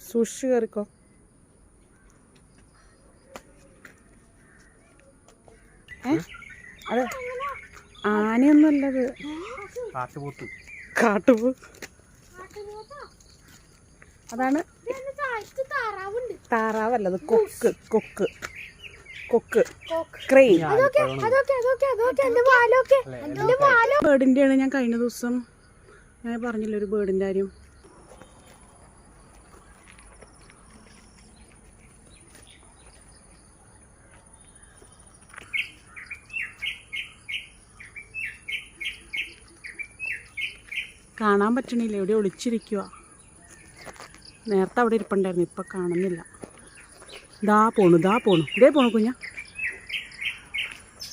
സൂക്ഷിച്ച് കയറിക്കോ ഏ? അതെ ആനയൊന്നുമല്ലത്. കാട്ടുപോത്ത്. കാട്ടുപൂ അതാണ് താറാവുണ്ട്. താറാവല്ലത് കൊക്ക് കൊക്ക്. കൊക്ക്. ക്രെയിൻ. വാലോ ഞാൻ കഴിഞ്ഞ ദിവസം ഞാൻ പറഞ്ഞില്ല ഒരു ബേർഡിന്റെ കാര്യം. കാണാൻ പറ്റണില്ല. എവിടെ ഒളിച്ചിരിക്കുക നേരത്തെ അവിടെ ഇരിപ്പുണ്ടായിരുന്നു. ഇപ്പം കാണുന്നില്ല. ദാ പോണു ദാ പോണു ഇതേ പോണു കുഞ്ഞ